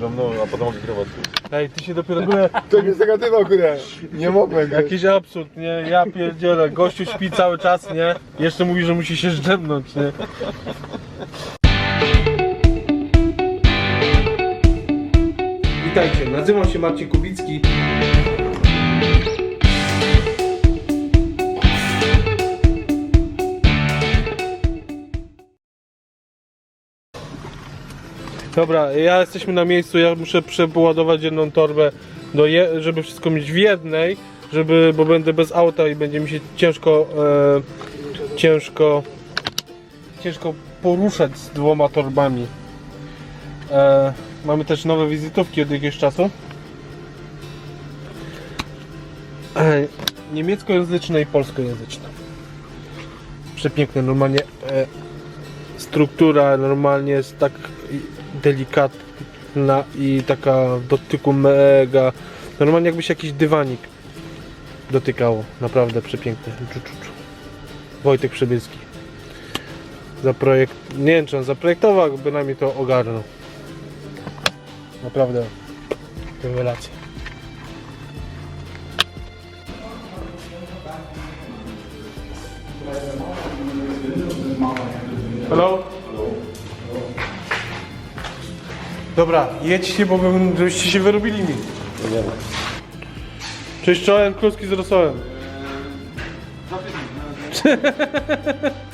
że mną, a potem mogę kierować. Ej, ty się dopiero... To jest negatywa, kurde. Nie mogłem. Jakiś absurd, nie? Ja pierdzielę, gościu śpi cały czas, nie? Jeszcze mówi, że musi się zdrzemnąć, nie? Witajcie, nazywam się Marcin Kubicki. Dobra, ja jesteśmy na miejscu, ja muszę przeładować jedną torbę, do je, żeby wszystko mieć w jednej, żeby, bo będę bez auta i będzie mi się ciężko, e, ciężko, ciężko poruszać z dwoma torbami. E, mamy też nowe wizytówki od jakiegoś czasu. E, niemieckojęzyczne i polskojęzyczne. Przepiękne, normalnie e, struktura normalnie jest tak delikatna i taka w dotyku mega. Normalnie jakby się jakiś dywanik dotykało. Naprawdę przepiękne. Wojtek Przybylski. Zaprojekt... Nie wiem czy on zaprojektował, bynajmniej to ogarnął. Naprawdę rewelacja. Hello? Dobra, jedźcie, bo bym, żebyście się wyrobili mi. Cześć czołem, kluski z rosołem.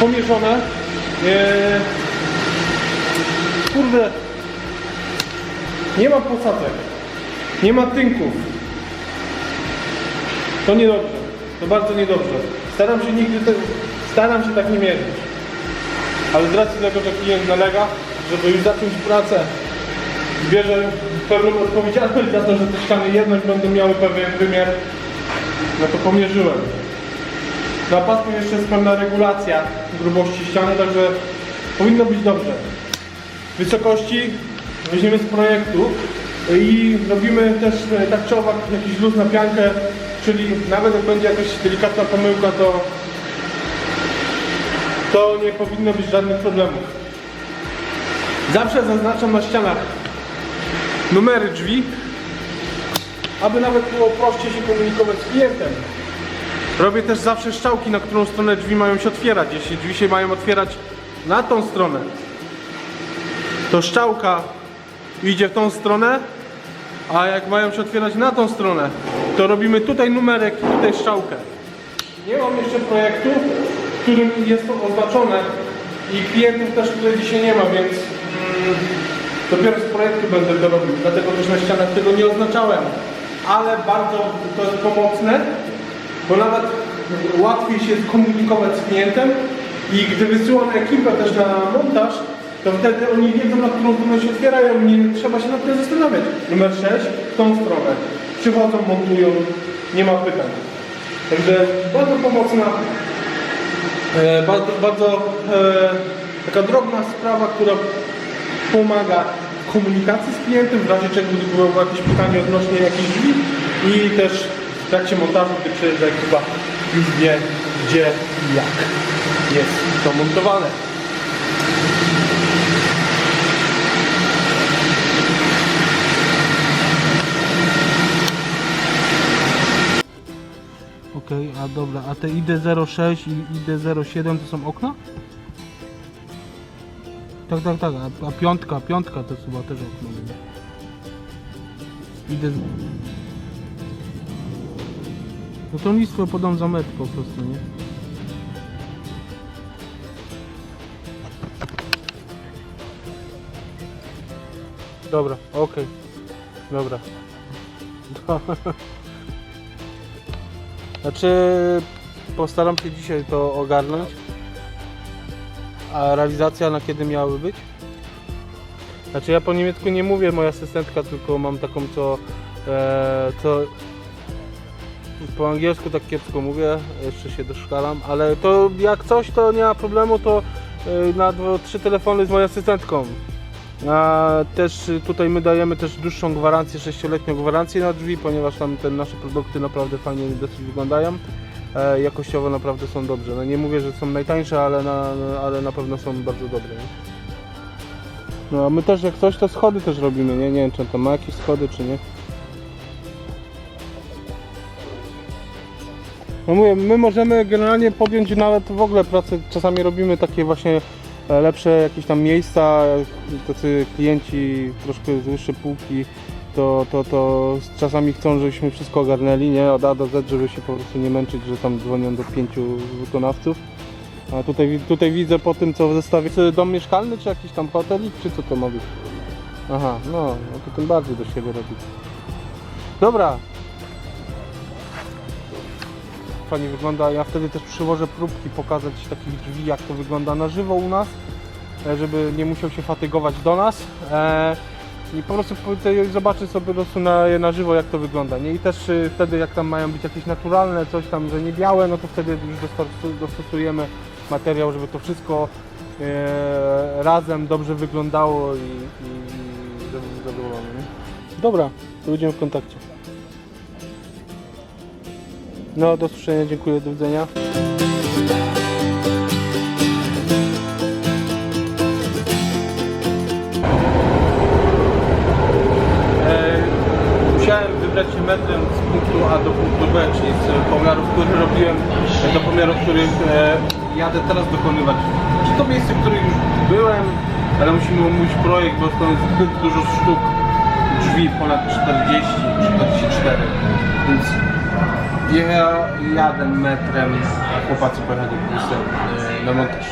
Pomierzone. Eee, kurde. Nie ma posadzek. Nie ma tynków. To niedobrze. To bardzo niedobrze. Staram się nigdy te, staram się tak nie mierzyć. Ale z racji tego, że klient nalega, żeby już zacząć pracę, bierze pewną odpowiedzialność za to, że te ściany jednak będą miały pewien wymiar, no to pomierzyłem. Na pasku jeszcze jest pewna regulacja grubości ściany, także powinno być dobrze. Wysokości weźmiemy z projektu i robimy też e, tak jakiś luz na piankę, czyli nawet jak będzie jakaś delikatna pomyłka, to to nie powinno być żadnych problemów. Zawsze zaznaczam na ścianach numery drzwi, aby nawet było prościej się komunikować z klientem. Robię też zawsze strzałki, na którą stronę drzwi mają się otwierać. Jeśli drzwi się mają otwierać na tą stronę, to strzałka idzie w tą stronę, a jak mają się otwierać na tą stronę, to robimy tutaj numerek i tutaj strzałkę. Nie mam jeszcze projektu, w którym jest to oznaczone i klientów też tutaj dzisiaj nie ma, więc mm, dopiero z projektu będę to robił, dlatego też na ścianach tego nie oznaczałem. Ale bardzo to jest pomocne, bo nawet łatwiej się komunikować z klientem i gdy wysyłam ekipę też na montaż, to wtedy oni wiedzą, na którą stronę się otwierają, nie trzeba się nad tym zastanawiać. Numer 6, w tą stronę. Przychodzą, montują, nie ma pytań. Także bardzo pomocna, e, bardzo, bardzo e, taka drobna sprawa, która pomaga w komunikacji z klientem, w razie czego gdyby było jakieś pytanie odnośnie jakichś drzwi i też w trakcie montażu, gdy przyjeżdża ekipa, już wie gdzie i jak jest to montowane. Dobra, a te ID06 i ID07 to są okna? Tak, tak, tak, a, a piątka, piątka to chyba też okno. Idę z... No to listwo podam za metr po prostu, nie? Dobra, okej. Dobra. Znaczy, postaram się dzisiaj to ogarnąć. A realizacja na kiedy miałaby być? Znaczy ja po niemiecku nie mówię, moja asystentka, tylko mam taką co, e, co po angielsku tak kiepsko mówię, jeszcze się doszkalam, ale to jak coś to nie ma problemu, to e, na dwa, trzy telefony z moją asystentką. Też tutaj my dajemy też dłuższą gwarancję, 6-letnią gwarancję na drzwi, ponieważ tam te nasze produkty naprawdę fajnie dosyć wyglądają. E, jakościowo naprawdę są dobrze. No nie mówię, że są najtańsze, ale na, ale na pewno są bardzo dobre. Nie? No a my też jak coś to schody też robimy, nie? Nie wiem czy tam ma jakieś schody czy nie. No mówię, my możemy generalnie podjąć nawet w ogóle pracę, czasami robimy takie właśnie lepsze jakieś tam miejsca, tacy klienci troszkę z wyższej półki, to, to, to czasami chcą, żebyśmy wszystko ogarnęli, nie? Od A do Z, żeby się po prostu nie męczyć, że tam dzwonią do pięciu wykonawców. A tutaj, tutaj widzę po tym, co w zestawie, czy dom mieszkalny, czy jakiś tam hotelik, czy co to ma być? Aha, no, no to tym bardziej do siebie robić. Dobra, fajnie wygląda. Ja wtedy też przywożę próbki pokazać takich drzwi, jak to wygląda na żywo u nas, e, żeby nie musiał się fatygować do nas. E, I po prostu zobaczy sobie po prostu na, na żywo, jak to wygląda. Nie? I też y, wtedy, jak tam mają być jakieś naturalne, coś tam, że nie białe, no to wtedy już dostosu- dostosujemy materiał, żeby to wszystko e, razem dobrze wyglądało i, i, i żebym był zadowolony. Dobra, to będziemy w kontakcie. No, do usłyszenia, dziękuję, do widzenia. E, Musiałem wybrać się metrem z punktu A do punktu B, czyli z pomiarów, które robiłem, do pomiarów, których e, jadę teraz dokonywać. Czy to miejsce, w którym już byłem, ale musimy omówić projekt, bo to jest zbyt dużo sztuk drzwi, ponad 40, 44, więc ja metrem, chłopacy pojechali busem na montaż.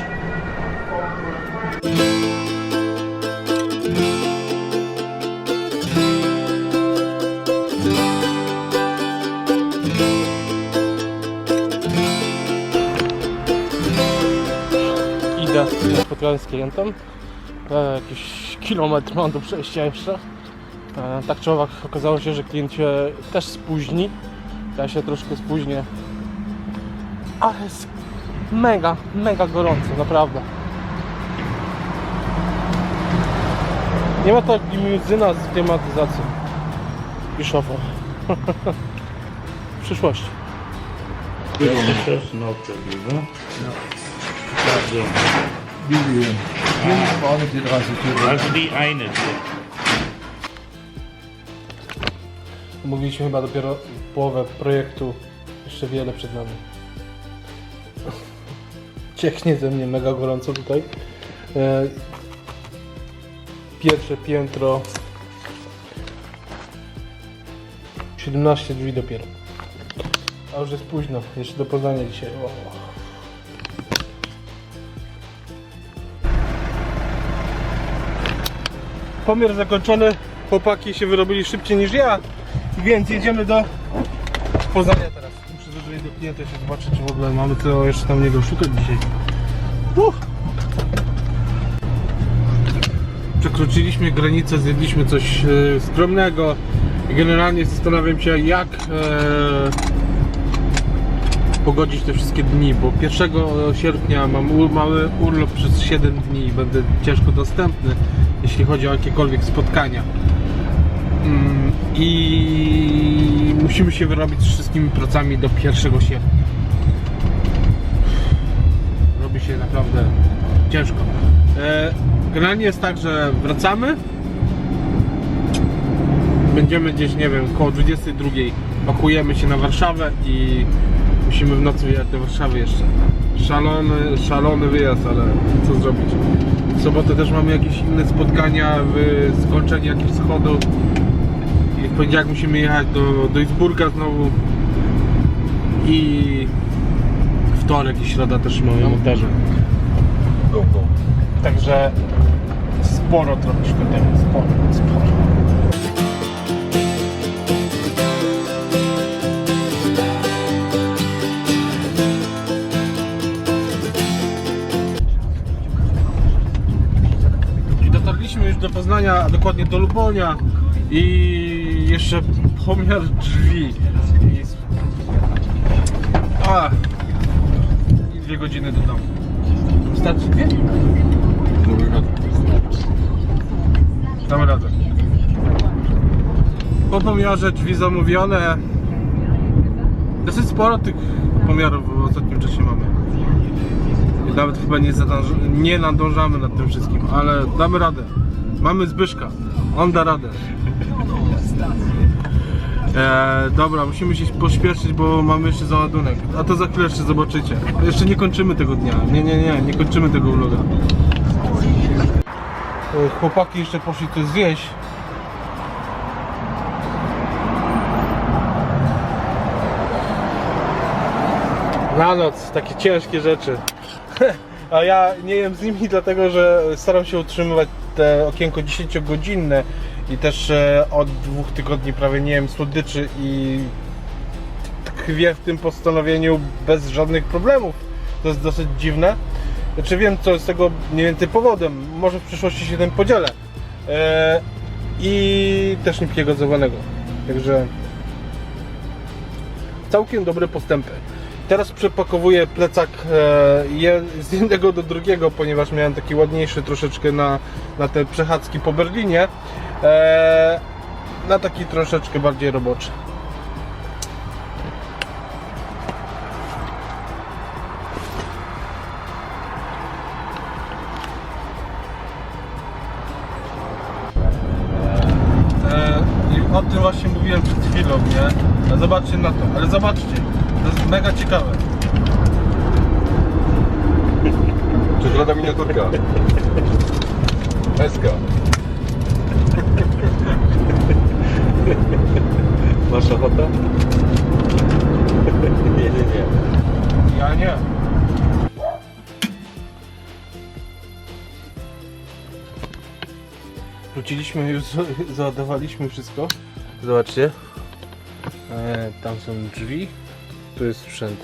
Idę spotkałem z klientem. E, jakiś kilometr mam do przejścia jeszcze. E, tak czy owak okazało się, że klient się też spóźni. Ja się troszkę spóźnię. Ale jest mega, mega gorąco, naprawdę. Nie ma to jak limuzyna z klimatyzacją i szofą. w przyszłości. No. No. Also die eine. Mówiliśmy chyba dopiero połowę projektu. Jeszcze wiele przed nami. Cieknie ze mnie mega gorąco tutaj. E, Pierwsze piętro. 17 drzwi dopiero. A już jest późno. Jeszcze do Poznania dzisiaj. O. Pomiar zakończony. Chłopaki się wyrobili szybciej niż ja. Więc jedziemy do Poznania teraz. Muszę zadzwonić do klienta się zobaczyć, czy w ogóle mamy co jeszcze tam niego szukać dzisiaj. Przekroczyliśmy granicę, zjedliśmy coś e, skromnego. Generalnie zastanawiam się, jak e, pogodzić te wszystkie dni, bo 1 sierpnia mam mały urlop przez 7 dni i będę ciężko dostępny, jeśli chodzi o jakiekolwiek spotkania. Mm, I musimy się wyrobić z wszystkimi pracami do 1 sierpnia. Robi się naprawdę ciężko. E, generalnie jest tak, że wracamy. Będziemy gdzieś, nie wiem, koło 22. Pakujemy się na Warszawę i musimy w nocy wyjechać do Warszawy jeszcze. Szalony, szalony wyjazd, ale co zrobić. W sobotę też mamy jakieś inne spotkania, skończenie jakichś schodów. Poniedziałek musimy jechać do, do Innsbrucka znowu. I wtorek i środa też mamy montaże. Także sporo troszkę tego, sporo, sporo. I dotarliśmy już do Poznania, a dokładnie do Lubonia i jeszcze pomiar drzwi. I... A, i dwie godziny do domu. Wystarczy dwie? Damy radę. Po pomiarze drzwi zamówione. Dosyć sporo tych pomiarów w ostatnim czasie mamy. I Nawet chyba nie, nie nadążamy nad tym wszystkim, ale damy radę. Mamy Zbyszka. On da radę. E, dobra, musimy się pośpieszyć, bo mamy jeszcze załadunek. A to za chwilę jeszcze zobaczycie. Jeszcze nie kończymy tego dnia. Nie, nie, nie, nie kończymy tego vloga. E, Chłopaki jeszcze poszli coś zjeść. Na noc, takie ciężkie rzeczy. A ja nie jem z nimi dlatego, że staram się utrzymywać te okienko 10-godzinne i też e, od dwóch tygodni prawie nie jem słodyczy i tkwię w tym postanowieniu bez żadnych problemów. To jest dosyć dziwne. Znaczy wiem, co jest tego mniej więcej powodem. Może w przyszłości się tym podzielę. E, I też nie gazowanego. Także całkiem dobre postępy. Teraz przepakowuję plecak e, z jednego do drugiego, ponieważ miałem taki ładniejszy troszeczkę na, na te przechadzki po Berlinie. E, na taki troszeczkę bardziej roboczy. E, I o tym właśnie mówiłem przed chwilą, nie? Zobaczcie na to, ale zobaczcie, to jest mega ciekawe. Czekolada miniaturka. Eska. Masz ochotę? Nie, nie, nie. Ja nie. Wróciliśmy już, załadowaliśmy wszystko. Zobaczcie. E, tam są drzwi. Tu jest sprzęt.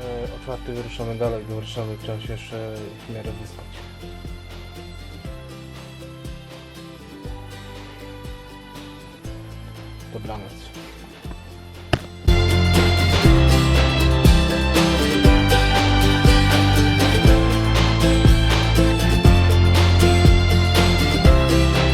E, o czwarty wyruszamy dalej do Warszawy. Trzeba się jeszcze w miarę wyspać. Dobranoc.